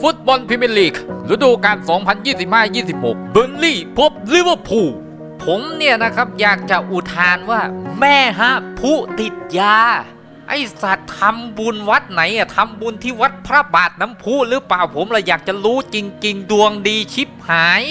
ฟุตบอลพรีเมียร์ลีกฤดูกาล 2025-26 เบอร์ลี่พบลิเวอร์พูล ผมเนี่ยนะครับอยากจะอุทานว่า แม่ฮะ ผู้ติดยา ไอสัตว์ทำบุญวัดไหนอะทำบุญที่วัดพระบาทน้ำพุหรือเปล่าผมเลยอยากจะรู้จริง ๆ ดวงดีชิบหาย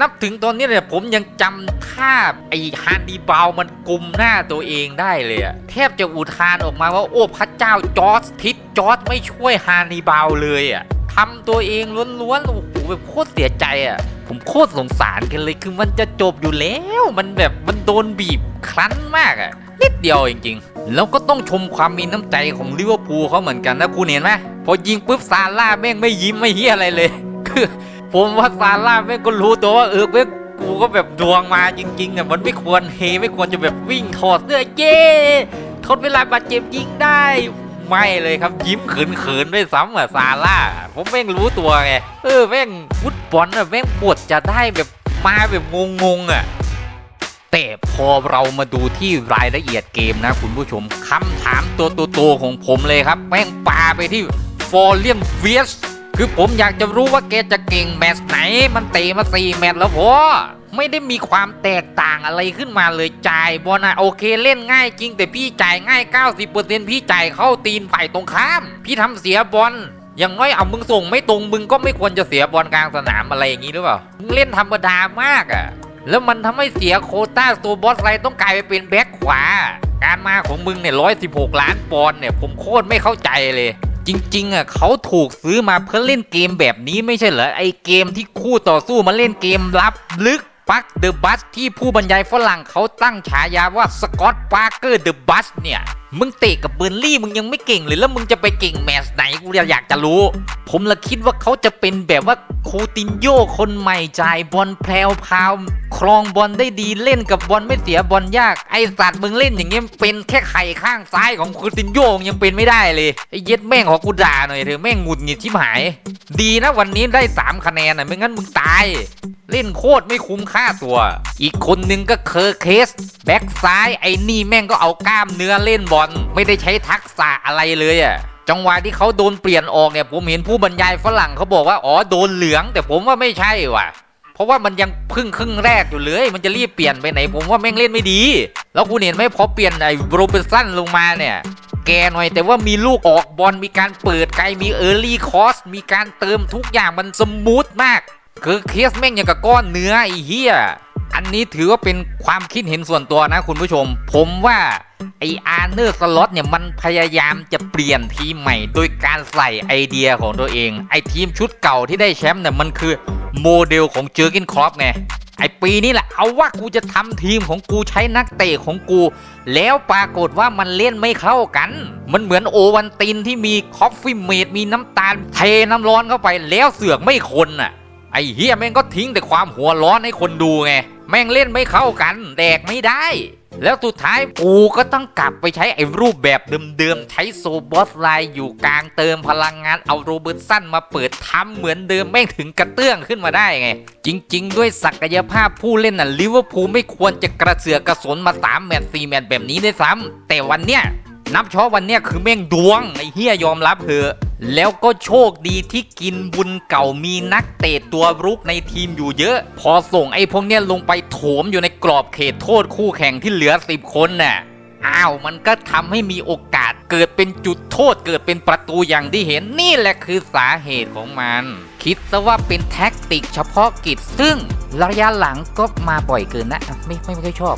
นับถึงตอนนี้เนี่ยผมยังจำท่าไอฮันดีบาวมันกลุมหน้าตัวเองได้เลยอะแทบจะอุทานออกมาว่าโอ้พระเจ้าจอร์จทิศจอร์จไม่ช่วยฮันดีบาวเลยอะ ทำตัวเองล้วนๆโอ้โหแบบโคตรเสียใจอะผมโคตรสงสารกันเลยคือมันจะจบอยู่แล้ว มันแบบมันโดนบีบครั้นมากอะนิดเดียวจริงๆ แล้วก็ต้องชมความมีน้ำใจของลิเวอร์พูลเขาเหมือนกันนะคุณเห็นไหมพอยิงปุ๊บซาร่าแม่งไม่ยิ้มไม่เฮียอะไรเลย คือ ผมว่าซาร่าแม่งก็รู้ตัวว่าเออเว้ยกูก็แบบดวงมาจริงๆอะมันไม่ควรเฮไม่ควรจะแบบวิ่งถอดเสื้อเย้ทนเวลาบาดเจ็บยิงได้ ไม่เลยครับยิ้มเขินๆด้วยซ้ำอะซาร่าผมแม่งรู้ตัวไงเออแม่งฟุตบอลอะแม่งบทจะได้แบบมาแบบงงๆอะแต่พอเรามาดูที่รายละเอียดเกมนะคุณผู้ชมคำถามตัวโตๆของผมเลยครับ แม่งปาไปที่ฟอร์เรียมเวียส คือผมอยากจะรู้ว่าแกจะเก่งแมตช์ไหน มันเตะมาสี่แมตช์แล้วพอไม่ได้มีความแตกต่างอะไรขึ้นมาเลยจ่ายบอลนะโอเคเล่นง่ายจริง แต่พี่จ่ายง่าย 90%พี่จ่ายเข้าตีนฝ่ายตรงข้าม พี่ทำเสียบอลอย่างน้อยเอามึงส่งไม่ตรงมึงก็ไม่ควรจะเสียบอลกลางสนามอะไรอย่างนี้หรือเปล่ามึงเล่นธรรมดามากอะ่ะแล้วมันทำให้เสียโคต้าตัวบอสไลต้องกลายไปเป็นแบ็คขวา การมาของมึงเนี่ยร้อยสิบหกล้านปอนด์เนี่ยผมโคตรไม่เข้าใจเลย จริง ๆอะเขาถูกซื้อมาเพื่อเล่นเกมแบบนี้ไม่ใช่เหรอไอเกมที่คู่ต่อสู้มาเล่นเกมลับลึกปักเดอะบัสที่ผู้บรรยายฝรั่งเขาตั้งฉายาว่าสกอตปาร์เกอร์เดอะบัสเนี่ย มึงเตะกับเบอร์ลี่มึงยังไม่เก่งเลยแล้วมึงจะไปเก่งแมตช์ไหนกูอยากจะรู้ ผมละคิดว่าเขาจะเป็นแบบว่าคูตินโยคนใหม่จ่ายบอลแพรวพาวครองบอลได้ดีเล่นกับบอลไม่เสียบอลยากไอสัตว์มึงเล่นอย่างเงี้ยเป็นแค่ไข่ข้างซ้ายของคูตินโยงยังเป็นไม่ได้เลยไอเย็ดแม่งของกูด่าหน่อยเถอะแม่งหงุดหงิดชิบหาย ดีนะวันนี้ได้ 3 คะแนนอะไม่งั้นมึงตาย เล่นโคตรไม่คุ้มค่าตัว อีกคนนึงก็เคอร์เคส แบ็กซ้ายไอ้นี่แม่งก็เอากล้ามเนื้อเล่นบอลไม่ได้ใช้ทักษะอะไรเลยอะจังหวะที่เขาโดนเปลี่ยนออกเนี่ยผมเห็นผู้บรรยายฝรั่งเขาบอกว่าอ๋อโดนเหลือง แต่ผมว่าไม่ใช่ว่ะ เพราะว่ามันยังพึ่งครึ่งแรกอยู่เลย มันจะรีบเปลี่ยนไปไหนผมว่าแม่งเล่นไม่ดี แล้วคุณเห็นไหมพอเปลี่ยนไอ้โรเบร์ตสันลงมาเนี่ยแกหน่อยแต่ว่ามีลูกออกบอลมีการเปิดไกลมีเออร์ลี่คอสมีการเติมทุกอย่างมันสมูทมาก คือเคสแม่งอย่างกับก้อนเนื้อไอ้เหี้ยอันนี้ถือว่าเป็นความคิดเห็นส่วนตัวนะคุณผู้ชม ผมว่าไออาร์เนอร์สล็อตเนี่ยมันพยายามจะเปลี่ยนทีมใหม่ โดยการใส่ไอเดียของตัวเอง ไอทีมชุดเก่าที่ได้แชมป์เนี่ยมันคือ โมเดลของเจอร์กินครอปไงไอปีนี้แหละเอาว่ากูจะทำทีมของกูใช้นักเตะของกู แล้วปรากฏว่ามันเล่นไม่เข้ากัน มันเหมือนโอวันตินที่มีคอฟฟี่เมดมีน้ำตาลเทน้ำร้อนเข้าไปแล้วเสือกไม่คนน่ะ ไอเฮียแม่งก็ทิ้งแต่ความหัวร้อนให้คนดูไง แม่งเล่นไม่เข้ากัน แดกไม่ได้ แล้วสุดท้ายกูก็ต้องกลับไปใช้ไอ้รูปแบบเดิมๆ ใช้โซบอสไลน์อยู่กลางเติมพลังงานเอาโรเบิร์ตสันมาเปิดทำเหมือนเดิมแม่งถึงกระเตื้องขึ้นมาได้ไง จริง ๆ ด้วยศักยภาพผู้เล่นน่ะลิเวอร์พูลไม่ควรจะกระเสือกกระสนมา3แมตช์4แมตช์แบบนี้ด้วยซ้ำแต่วันเนี้ย นับเฉพาะวันเนี้ยคือแม่งดวงไอ้เฮียยอมรับเถอะแล้วก็โชคดีที่กินบุญเก่ามีนักเตะตัวรุกในทีมอยู่เยอะ พอส่งไอ้พวกเนี้ยลงไปโถมอยู่ในกรอบเขตโทษคู่แข่งที่เหลือ10คนน่ะอ้าวมันก็ทำให้มีโอกาสเกิดเป็นจุดโทษเกิดเป็นประตูอย่างที่เห็นนี่แหละคือสาเหตุของมัน คิดซะว่าเป็นแท็กติกเฉพาะกิจซึ่งระยะหลังก็มาบ่อยเกินนะ ไม่ไม่ไม่ค่อยชอบ